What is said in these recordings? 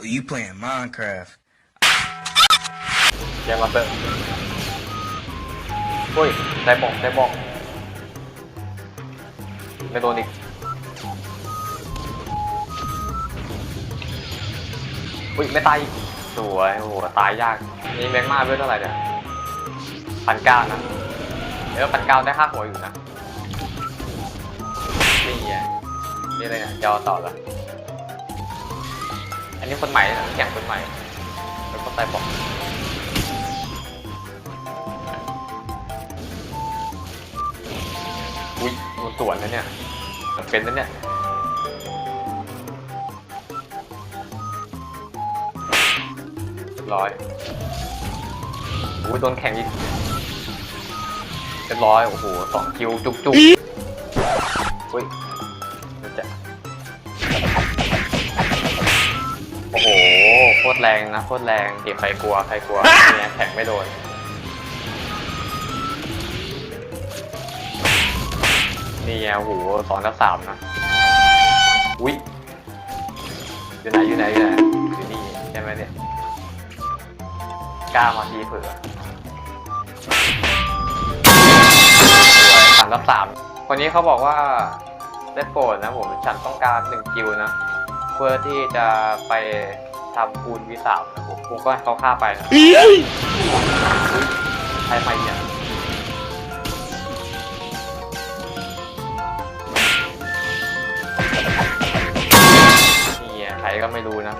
Oh, you playing Minecraft? เกมมาเตอร์อุ้ยได้บอกได้บอกไม่โดนอีกอุ้ยไม่ตายอีกสวยโอ้โหตายยากนี่แม็กมาด้วยเท่าไหร่เนี่ยพันเก้านะเดี๋ยวพันเก้าได้ค่าหัวอยู่นะนี่ไงนี่อะไรเนี่ยจอต่อล้วอั นนี้คนใหม่นะแข่งคนใหม่ แล้วก็ตายบอกอุ้ยโดนสวนนะเนี่ยมันเป็นนะเนี่ยร้อยอุ้ยโดนแข่งอีกเรียบร้อยโอ้โหสองคิวจุกจุกอุ้ยเดี๋ยวจะ ตรแรงนะโคตรแรงเก็บใครกลัวใครกลัวเนี่ยแข่งไม่โดนนี่ไงโอ้โหสองทับสามนะอุ้ยอยู่ไหนอยู่ไหนอยู่ไหนอยู่นี่ใช่ไหมเนี่ยกล้ามาทีเผื่อสวยสามทับสามคนนี้เขาบอกว่าได้โปรดนะผมฉันต้องการหนึ่งกิวนะ เพื่อที่จะไป ทำปูนวิสามนะผมผมก็ให้เขาฆ่าไปนะอุ๊ยใช้ไฟเนี่ยนี่ไงใครก็ไม่รู้นะ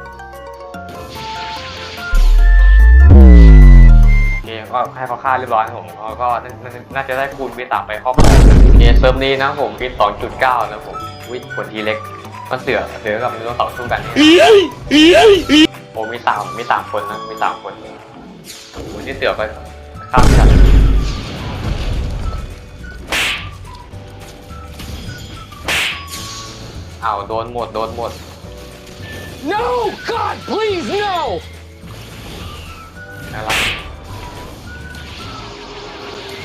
โอเคก็ให้เขาฆ่าเรียบร้อยครับผมเขาก็น่าน่าน่าจะได้คูณวีตาไปครอบครองโอเคเซิร์ฟนี้นะผมปี2.9นะผมวิผลทีเล็ก มันเสือเสือกับมันต้องต่อสู้กันโอ้มีสามมีสามคนนะมีสามคนโอ้ที่เสือก็ฆ่าไม่ทันอ้าวโดนหมดโดนหมด No! God, please, no! น่ารัก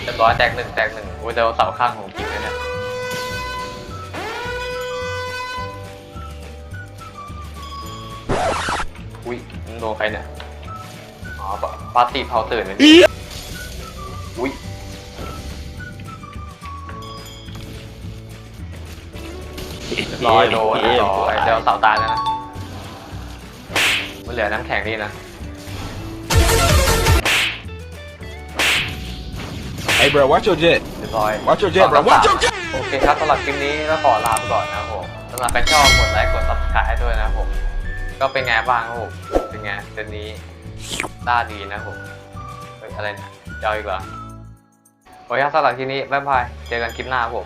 เรียบร้อยแตกหนึ่งแตกหนึ่งโอ้ยเดาเสาข้างของจริงเลยเนี่ย อุ้ยมันโดนใครเนี่ยอ๋อปะปาร์ตี้เผาตื่นเลยนี่อุ้ยเรียบร้อยโดนเรียบร้อยเดาเสาตายแล้วนะมันเหลือน้ำแข็งนี่นะ Hey, bro, watch your jet. เรียบร้อย Watch your jet, bro. Watch your jet. โอเคครับสำหรับคลิปนี้ก็ขอลาไปก่อนนะครับผมสำหรับใครชอบกดไลค์กด subscribe ให้ด้วยนะครับผม ก็เป็นไงบ้างครับผมเป็นไงเดือนนี้ด้าดีนะผมเฮ้ยอะไรนะยจอยอีกเหรอโอเคสำหรับที่นี้บ๊ายบาย เจอกันคลิปหน้าครับผม